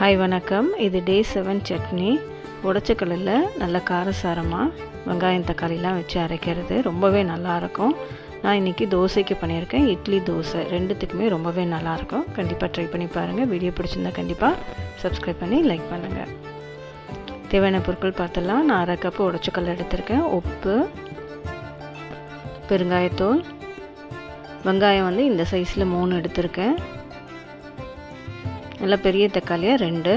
Hi வணக்கம். இது டே seven chutney. உடச்சக்கல்லில் நல்ல காரசாரமாக வெங்காயம் தக்காளிலாம் வச்சு அரைக்கிறது. ரொம்பவே நல்லாயிருக்கும் நான் இன்றைக்கி தோசைக்கு பண்ணியிருக்கேன். இட்லி தோசை ரெண்டுத்துக்குமே ரொம்பவே நல்லாயிருக்கும் கண்டிப்பாக ட்ரை பண்ணி பாருங்கள் வீடியோ பிடிச்சிருந்தா கண்டிப்பாக சப்ஸ்கிரைப் பண்ணி லைக் பண்ணுங்கள் தேவையான பொருட்கள் பார்த்தலாம் நான் அரை கப்பு உடச்சக்கல் எடுத்திருக்கேன். உப்பு பெருங்காயத்தூள். வெங்காயம் வந்து இந்த சைஸில் மூணு எடுத்திருக்கேன். நல்லா பெரிய தக்காளியாக ரெண்டு.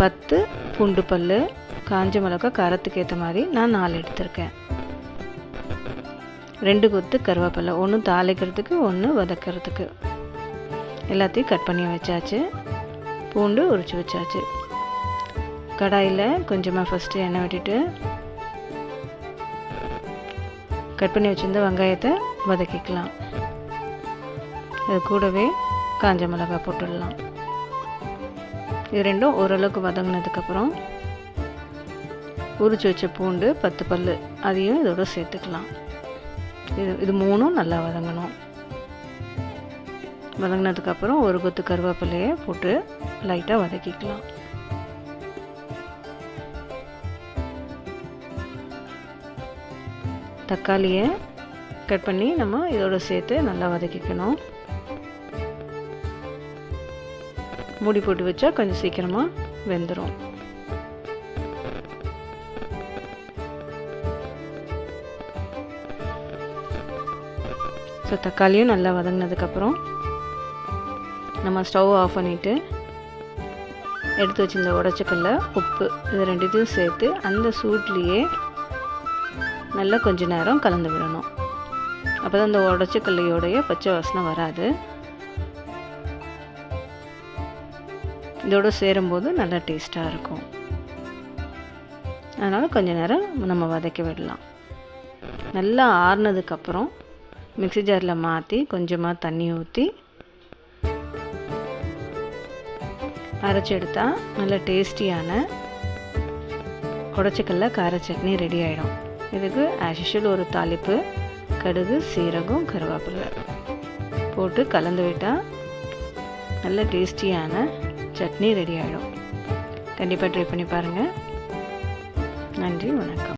பத்து பூண்டு பல் காஞ்ச மிளகா காரத்துக்கு ஏற்ற மாதிரி நான் நாலு எடுத்திருக்கேன். ரெண்டு கொத்து கருவேப்பிலை ஒன்று தாளிக்கிறதுக்கு ஒன்று வதக்கிறதுக்கு. எல்லாத்தையும் கட் பண்ணி வச்சாச்சு. பூண்டு உரிச்சு வச்சாச்சு. கடாயில் கொஞ்சமாக ஃபஸ்ட்டு எண்ணெய் விட்டுட்டு கட் பண்ணி வச்சுருந்த வெங்காயத்தை வதக்கிக்கலாம். அது கூடவே காஞ்ச மிளகாய் போட்டுடலாம். இது ரெண்டும் ஓரளவுக்கு வதங்கினதுக்கப்புறம் உரிச்சு வச்ச பூண்டு பத்து பல் அதையும் இதோட சேர்த்துக்கலாம். இது இது மூணும் நல்லா வதங்கணும். வதங்கினதுக்கப்புறம் ஒரு கொத்து கருவேப்பிலையை போட்டு லைட்டாக வதக்கிக்கலாம். தக்காளியை கட் பண்ணி நம்ம இதோட சேர்த்து நல்லா வதக்கிக்கணும். மூடி போட்டு வச்சா கொஞ்சம் சீக்கிரமாக வெந்துடும் ஸோ தக்காளியும் நல்லா வதங்கினதுக்கப்புறம் நம்ம ஸ்டவ் ஆஃப் பண்ணிவிட்டு எடுத்து வச்சிருந்த உடச்சக்கல்ல உப்பு இது ரெண்டுத்தையும் சேர்த்து அந்த சூட்லேயே நல்லா கொஞ்ச நேரம் கலந்து விடணும். அப்போ தான் அந்த உடச்சக்கல்லையோடைய பச்சை வாசனை வராது. இதோடு சேரும்போது நல்லா டேஸ்ட்டாக இருக்கும். அதனால் கொஞ்சம் நேரம் நம்ம வதக்கி விடலாம். நல்லா ஆறுனதுக்கப்புறம் மிக்சி ஜாரில் மாற்றி கொஞ்சமாக தண்ணி ஊற்றி அரைச்சி எடுத்தால் நல்ல டேஸ்டியான உடச்சிக்கல்ல கார சட்னி ரெடி ஆகிடும் இதுக்கு ஆஷிஷுவல் ஒரு தாளிப்பு கடுகு சீரகம் கருவேப்பிலை போட்டு கலந்து விட்டால் நல்ல டேஸ்டியான சட்னி ரெடி ஆகிடும் கண்டிப்பாக ட்ரை பண்ணி பாருங்கள் நன்றி வணக்கம்.